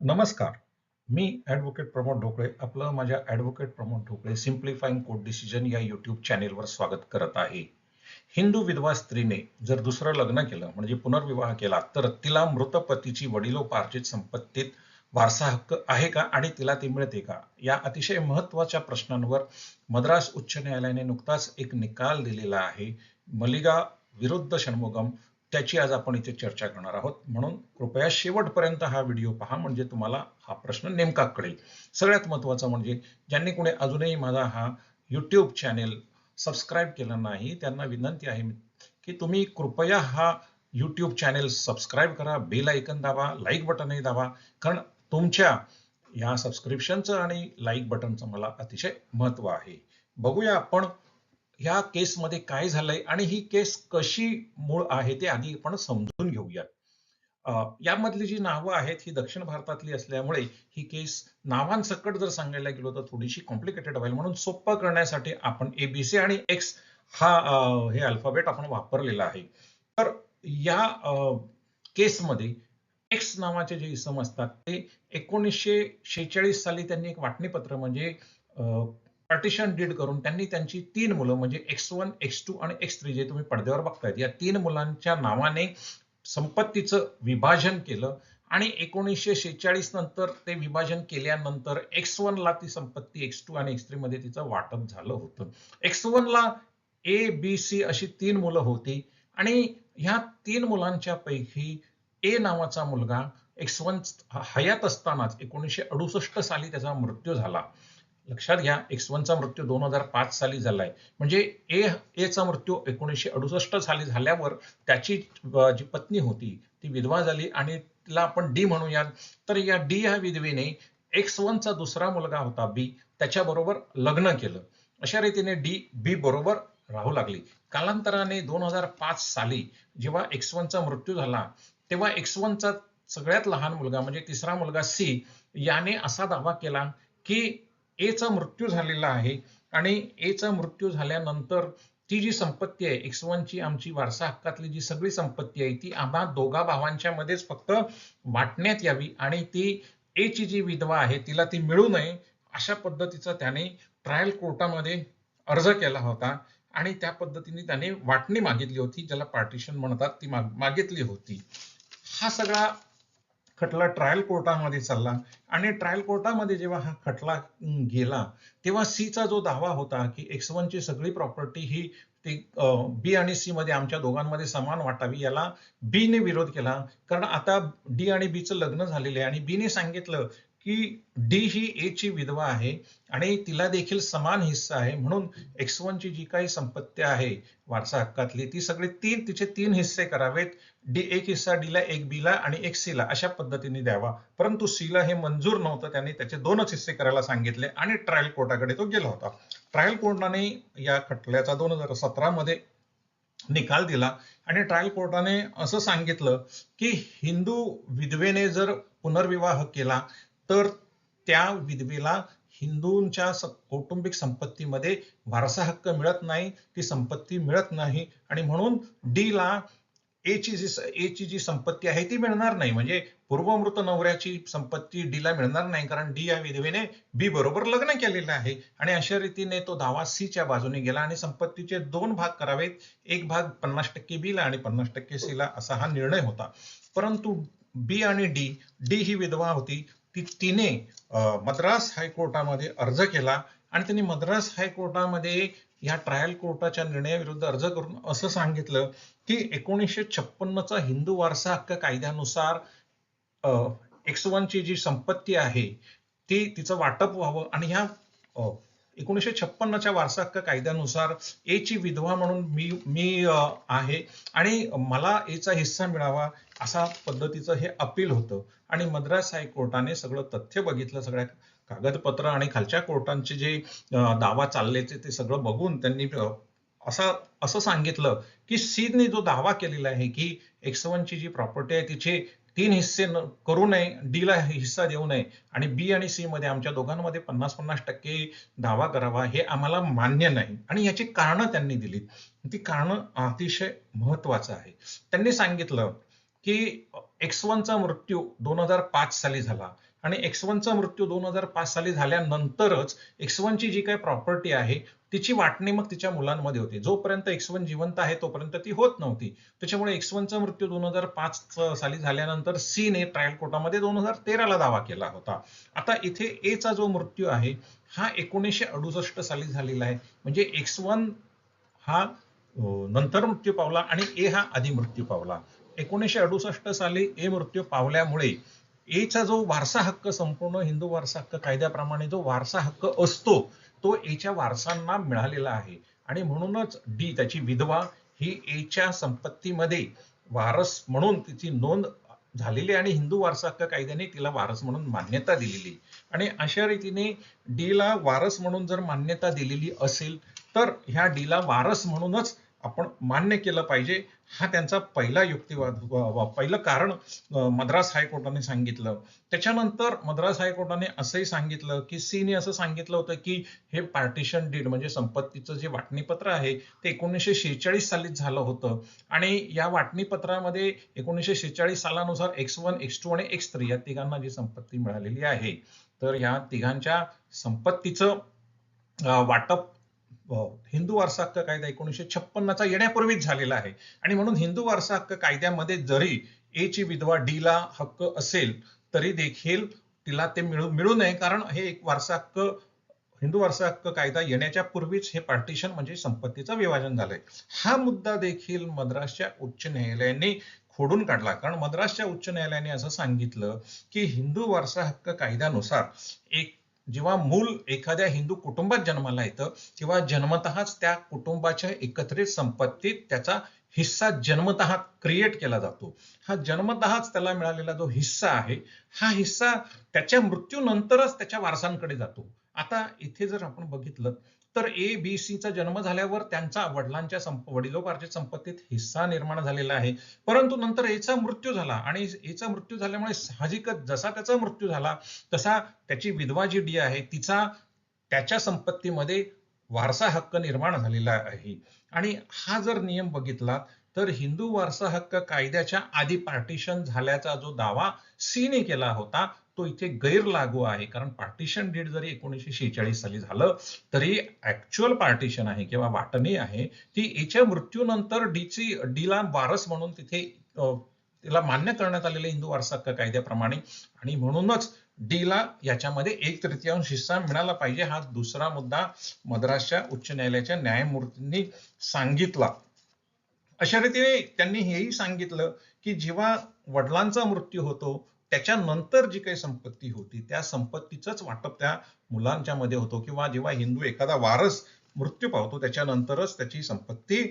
नमस्कार. मी ॲडव्होकेट प्रमोद ढोकळे आपलं माझ्या advocate Pramod Dhokale simplifying court decision या युट्यूब चॅनेलवर स्वागत करत आहे. हिंदू विधवा स्त्रीने जर दुसरं लग्न केलं म्हणजे पुनर्विवाह केला तर तिला मृत पतीची वडिलोपार्जित संपत्तीत वारसा हक्क आहे का आणि तिला ती मिळते का? या अतिशय महत्त्वाच्या प्रश्नांवर मद्रास उच्च न्यायालयाने नुकताच एक निकाल दिलेला आहे. मलिगा विरुद्ध षण्मुगम त्याची आज आपण इथे चर्चा करणार आहोत. म्हणून कृपया शेवटपर्यंत हा व्हिडिओ पहा म्हणजे तुम्हाला हा प्रश्न नेमका कळेल. सगळ्यात महत्वाचं म्हणजे ज्यांनी कोणी अजूनही माझा हा यूट्यूब चॅनेल सबस्क्राईब केला नाही त्यांना विनंती आहे की तुम्ही कृपया हा यूट्यूब चॅनेल सबस्क्राईब करा बेल ऐकन दाबा लाईक बटनही दाबा कारण तुमच्या या सबस्क्रिप्शनचं आणि लाईक बटनचं मला अतिशय महत्त्व आहे. बघूया आपण ह्या केसमध्ये काय झालंय आणि ही केस कशी मूळ आहे ते आधी आपण समजून घेऊया यामधली जी नावं आहेत ही दक्षिण भारतातली असल्यामुळे ही केस नावांसकट जर सांगायला गेलो तर थोडीशी कॉम्प्लिकेटेड होईल. म्हणून सोपं करण्यासाठी आपण एबीसी आणि एक्स हा हे अल्फाबेट आपण वापरलेला आहे. तर या केसमध्ये एक्स नावाचे जे इसम असतात ते एकोणीसशे शेहेचाळीस साली त्यांनी एक वाटणीपत्र म्हणजे पार्टिशन डीड करून त्यांनी त्यांची तीन मुलं म्हणजे एक्स वन एक्स टू आणि एक्स थ्री जे तुम्ही पडद्यावर बघतायत या तीन मुलांच्या नावाने संपत्तीचं विभाजन केलं आणि एकोणीसशे शेहेचाळीस नंतर ते विभाजन केल्यानंतर एक्स ला ती संपत्ती एक्स टू आणि एक्स थ्री मध्ये तिचं वाटप झालं होतं. एक्स ला ए बी सी अशी तीन मुलं होती आणि ह्या तीन मुलांच्या पैकी ए नावाचा मुलगा एक्स वन हयात असतानाच एकोणीसशे अडुसष्ट साली त्याचा मृत्यू झाला. लक्षात घ्या एक्स वनचा मृत्यू दोन हजार पाच साली झालाय. म्हणजे ए एचा मृत्यू एकोणीसशे अडुसष्ट साली झाल्यावर त्याची जी पत्नी होती ती विधवा झाली आणि तिला आपण डी म्हणूयात. तर या डी ह्या विधवेने एक्स वनचा दुसरा मुलगा होता बी त्याच्याबरोबर लग्न केलं. अशा रीतीने डी बी बरोबर राहू लागली. कालांतराने दोन हजार पाच साली जेव्हा एक्स वनचा मृत्यू झाला तेव्हा एक्स वनचा सगळ्यात लहान मुलगा म्हणजे तिसरा मुलगा सी याने असा दावा केला की एचा मृत्यू झालेला आहे आणि एचा मृत्यू झाल्यानंतर ती जी संपत्ती आहे एक्स ची आमची वारसा हक्कातली जी सगळी संपत्ती आहे ती आम्हा दोघा भावांच्या मध्येच फक्त वाटण्यात यावी आणि ती ए ची जी विधवा आहे तिला ती मिळू नये अशा पद्धतीचा त्याने ट्रायल कोर्टामध्ये अर्ज केला होता आणि त्या पद्धतीने त्याने वाटणी मागितली होती ज्याला पार्टिशन म्हणतात ती मागितली होती. हा सगळा खटला ट्रायल कोर्टामध्ये चालला. आणि ट्रायल कोर्टामध्ये जेव्हा हा खटला गेला तेव्हा सीचा जो दावा होता की एक्स ची सगळी प्रॉपर्टी ही ती बी आणि सी मध्ये आमच्या दोघांमध्ये समान वाटावी याला बी ने विरोध केला. कारण आता डी आणि बीचं लग्न झालेलं आहे आणि बी ने सांगितलं की डी ही ए ची विधवा आहे आणि तिला देखील समान हिस्सा आहे. म्हणून एक्स ची जी काही संपत्ती आहे वारसा हक्कातली ती सगळी तीन तिचे तीन हिस्से करावेत. डी एक हिस्सा डीला एक बीला आणि एक सीला अशा पद्धतीने द्यावा. परंतु सीला हे मंजूर नव्हतं. त्यांनी त्याचे दोनच हिस्से करायला सांगितले आणि ट्रायल कोर्टाकडे तो गेला होता. ट्रायल कोर्टाने या खटल्याचा दोन हजार सतरा मध्ये निकाल दिला आणि ट्रायल कोर्टाने असं सांगितलं की हिंदू विधवेने जर पुनर्विवाह केला तर त्या विधवेला हिंदूंच्या कौटुंबिक संपत्तीमध्ये वारसा हक्क मिळत नाही ती संपत्ती मिळत नाही आणि म्हणून डी ला ए ची जी एची जी संपत्ती आहे ती मिळणार नाही. म्हणजे पूर्वमृत नवऱ्याची संपत्ती डी ला मिळणार नाही कारण डी या विधवेने बी बरोबर लग्न केलेलं आहे आणि अशा रीतीने तो दावा सी च्या बाजूने गेला आणि संपत्तीचे दोन भाग करावेत. एक भाग पन्नास टक्के बी ला आणि पन्नास टक्के सी ला असा हा निर्णय होता. परंतु बी आणि डी डी ही विधवा होती. ती तिने मद्रास हायकोर्टामध्ये अर्ज केला आणि त्यांनी मद्रास हायकोर्टामध्ये या ट्रायल कोर्टाच्या निर्णयाविरुद्ध अर्ज करून असं सांगितलं की एकोणीसशे छप्पन्नचा हिंदू वारसा हक्क कायद्यानुसार एक्स ची जी संपत्ती आहे ती तिचं वाटप व्हावं आणि ह्या एकोणीसशे छप्पन्नच्या वारसा हक्क कायद्यानुसार ए ची विधवा म्हणून मी मी आहे. आणि मला एचा हिस्सा मिळावा असा पद्धतीचं हे अपील होतं. आणि मद्रास हायकोर्टाने सगळं तथ्य बघितलं सगळ्या कागदपत्र आणि खालच्या कोर्टांचे जे दावा चाललेचे ते सगळं बघून त्यांनी असा असं सांगितलं की सीने जो दावा केलेला आहे की एक्स ची जी प्रॉपर्टी आहे तिचे तीन हिस्से करू नये डीला हिस्सा देऊ नये आणि बी आणि सी मध्ये आमच्या दोघांमध्ये पन्नास पन्नास टक्के दावा करावा हे आम्हाला मान्य नाही. आणि याची कारणं त्यांनी दिलीत. ती कारणं अतिशय महत्वाचं आहे. त्यांनी सांगितलं की एक्स वनचा मृत्यू दोन हजार पाच साली झाला. आणि एक्स वनचा मृत्यू दोन हजार पाच साली झाल्यानंतरच एक्स वनची जी काही प्रॉपर्टी आहे तिची वाटणी मग तिच्या मुलांमध्ये होती. जोपर्यंत एक्स वन जिवंत आहे तोपर्यंत ती होत नव्हती. त्याच्यामुळे एक्स वनचा मृत्यू दोन हजार पाच साली झाल्यानंतर सी ने ट्रायल कोर्टामध्ये दोन हजार तेराला दावा केला होता. आता इथे ए चा जो मृत्यू आहे हा एकोणीसशे अडुसष्ट साली झालेला आहे. म्हणजे एक्स वन हा नंतर मृत्यू पावला आणि ए हा आधी मृत्यू पावला. एकोणीसशे अडुसष्ट साली ए मृत्यू पावल्यामुळे एचा जो वारसा हक्क संपूर्ण हिंदू वारसा हक्क कायद्याप्रमाणे जो वारसा हक्क असतो तो एच्या वारसांना मिळालेला आहे. आणि म्हणूनच डी त्याची विधवा ही एच्या संपत्तीमध्ये वारस म्हणून तिची नोंद झालेली आणि हिंदू वारसा हक्क कायद्याने तिला वारस म्हणून मान्यता दिलेली. आणि अशा रीतीने डी ला वारस म्हणून जर मान्यता दिलेली असेल तर ह्या डीला वारस म्हणूनच आपण मान्य केलं पाहिजे हा त्यांचा पहिला युक्तिवाद पहिलं कारण मद्रास हायकोर्टाने सांगितलं. त्याच्यानंतर मद्रास हायकोर्टाने असंही सांगितलं की सीने असं सांगितलं होतं की हे पार्टिशन डीड म्हणजे संपत्तीचं जे वाटणीपत्र आहे ते एकोणीसशे शेहेचाळीस सालीच झालं होतं. आणि या वाटणीपत्रामध्ये एकोणीसशे शेहेचाळीस सालानुसार एक्स वन एक्स टू आणि एक्स थ्री या तिघांना जी संपत्ती मिळालेली आहे. तर या तिघांच्या संपत्तीचं वाटप हो, हिंदू वारसा हक्क कायदा एकोणीसशे छप्पन्नचा येण्यापूर्वीच झालेला आहे. आणि म्हणून हिंदू वारसा हक्क कायद्यामध्ये जरी ए ची विधवा डी ला हक्क असेल तरी देखील तिला ते मिळू मिळू नये. कारण हे एक वारसा हक्क हिंदू वारसा हक्क कायदा येण्याच्या पूर्वीच हे पार्टिशन म्हणजे संपत्तीचं विभाजन झालंय. हा मुद्दा देखील मद्रासच्या उच्च न्यायालयाने खोडून काढला. कारण मद्रासच्या उच्च न्यायालयाने असं सांगितलं की हिंदू वारसा हक्क कायद्यानुसार एक जेव्हा मूल एखाद्या हिंदू कुटुंबात जन्माला येतं तेव्हा जन्मतःच त्या कुटुंबाच्या एकत्रित संपत्तीत त्याचा हिस्सा जन्मतः क्रिएट केला जातो. हा जन्मतःच त्याला मिळालेला जो हिस्सा आहे हा हिस्सा त्याच्या मृत्यूनंतरच त्याच्या वारसांकडे जातो. आता इथे जर आपण बघितलं तर ए बी सीचा जन्म झाल्यावर त्यांचा वडिलांच्या वडिलोपार्जित संपत्तीत हिस्सा निर्माण झालेला आहे. परंतु नंतर एचा मृत्यू झाला आणि एचा मृत्यू झाल्यामुळे साहजिकच जसा त्याचा मृत्यू झाला तसा त्याची विधवा जी डी आहे तिचा त्याच्या संपत्तीमध्ये वारसा हक्क निर्माण झालेला आहे. आणि हा जर नियम बघितला तर हिंदू वारसा हक्क कायद्याच्या आधी पार्टिशन झाल्याचा जो दावा सीने केला होता तो इथे गैर लागू आहे. कारण पार्टिशन डेट जरी एकोणीसशे शेहेचाळीस साली झालं तरी ऍक्च्युअल पार्टिशन आहे किंवा वाटणी आहे ती याच्या मृत्यूनंतर डीची डीला वारस म्हणून तिथे तिला मान्य करण्यात आलेले हिंदू वारसा कायद्याप्रमाणे. आणि म्हणूनच डीला याच्यामध्ये एक तृतीयांश हिस्सा मिळाला पाहिजे. हा दुसरा मुद्दा मद्रासच्या उच्च न्यायालयाच्या न्यायमूर्तींनी सांगितला. अशा रीतीने त्यांनी हेही सांगितलं की जेव्हा वडिलांचा मृत्यू होतो त्याच्यानंतर जी काही संपत्ती होती त्या संपत्तीच वाटप त्या मुलांच्या मध्ये होतो. किंवा जेव्हा हिंदू एखादा वारस मृत्यू पावतो त्याच्यानंतरच त्याची संपत्ती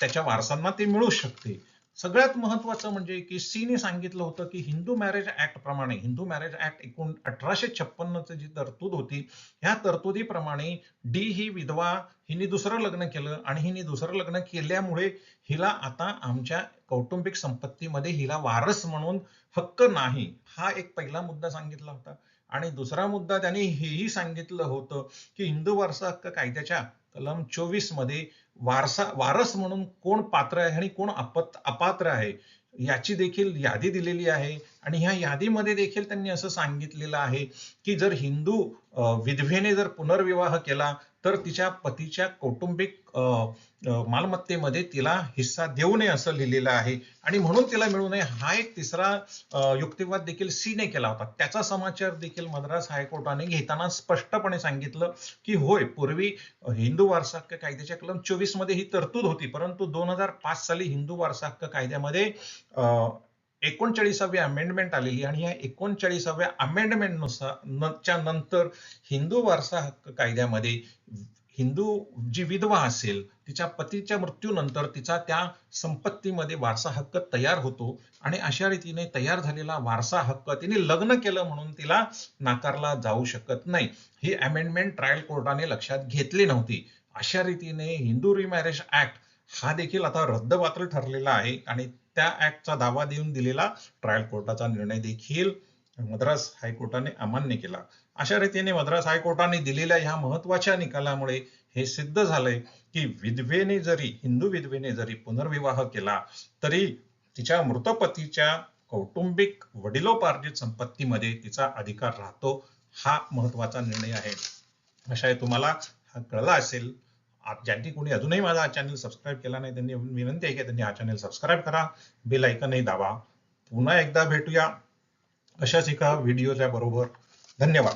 त्याच्या वारसांना ती मिळू शकते. सगळ्यात महत्वाचं म्हणजे की सीने सांगितलं होतं की हिंदू मॅरेज ऍक्ट प्रमाणे हिंदू मॅरेज ऍक्ट एकूण अठराशे छप्पन्नची जी तरतूद होती ह्या तरतुदीप्रमाणे डी ही विधवा हिने दुसरं लग्न केलं आणि हिने दुसरं लग्न केल्यामुळे हिला आता आमच्या कौटुंबिक संपत्तीमध्ये हिला वारस म्हणून हक्क नाही हा एक पहिला मुद्दा सांगितला होता. आणि दुसरा मुद्दा त्यांनी हेही सांगितलं होतं की हिंदू वारसा हक्क कायद्याच्या कलम चोवीसमध्ये वारसा वारस म्हणून कोण पात्र आहे आणि कोण अपात्र आहे याची देखील यादी दिलेली आहे. आणि ह्या यादीमध्ये देखील त्यांनी असं सांगितलेलं आहे की जर हिंदू विधवेने जर पुनर्विवाह केला तर तिच्या पतीच्या कौटुंबिक मालमत्तेमध्ये तिला हिस्सा देऊ नये असं लिहिलेलं आहे. आणि म्हणून तिला मिळू नये हा एक तिसरा युक्तिवाद देखील सीने केला होता. त्याचा समाचार देखील मद्रास हायकोर्टाने घेताना स्पष्टपणे सांगितलं की होय पूर्वी हिंदू वारसाहक्क कायद्याच्या कलम चोवीसमध्ये ही तरतूद होती. परंतु दोन हजार पाच साली हिंदू वारसाहक्क कायद्यामध्ये एकोणचाळीसाव्या अमेंडमेंट आलेली आणि या एकोणचाळीसाव्या अमेंडमेंटनुसार नंतर हिंदू वारसा हक्क कायद्यामध्ये हिंदू जी विधवा असेल तिच्या पतीच्या मृत्यूनंतर तिचा त्या संपत्तीमध्ये वारसा हक्क तयार होतो आणि अशा रीतीने तयार झालेला वारसा हक्क तिने लग्न केलं म्हणून तिला नाकारला जाऊ शकत नाही. ही अमेंडमेंट ट्रायल कोर्टाने लक्षात घेतली नव्हती. अशा रीतीने हिंदू रिमॅरेज ऍक्ट हा देखील आता रद्दबातल ठरलेला आहे आणि त्या ऍक्टचा दावा देऊन दिलेला ट्रायल कोर्टाचा निर्णय देखील मद्रास हायकोर्टाने अमान्य केला. अशा रीतीने मद्रास हायकोर्टाने दिलेल्या ह्या महत्त्वाच्या निकालामुळे हे सिद्ध झालंय की विधवेने जरी हिंदू विधवेने जरी पुनर्विवाह केला तरी तिच्या मृतपतीच्या कौटुंबिक वडिलोपार्जित संपत्तीमध्ये तिचा अधिकार राहतो हा महत्त्वाचा निर्णय आहे. अशा तुम्हाला हा कळला असेल ज्यांनी कोणी अजूनही माझा हा चॅनल सबस्क्राईब केला नाही त्यांनी विनंती आहे की त्यांनी हा चॅनल सबस्क्राईब करा. बेल ऐकनही दाबा. पुन्हा एकदा भेटूया. अशाच एका व्हिडिओच्या बरोबर. धन्यवाद.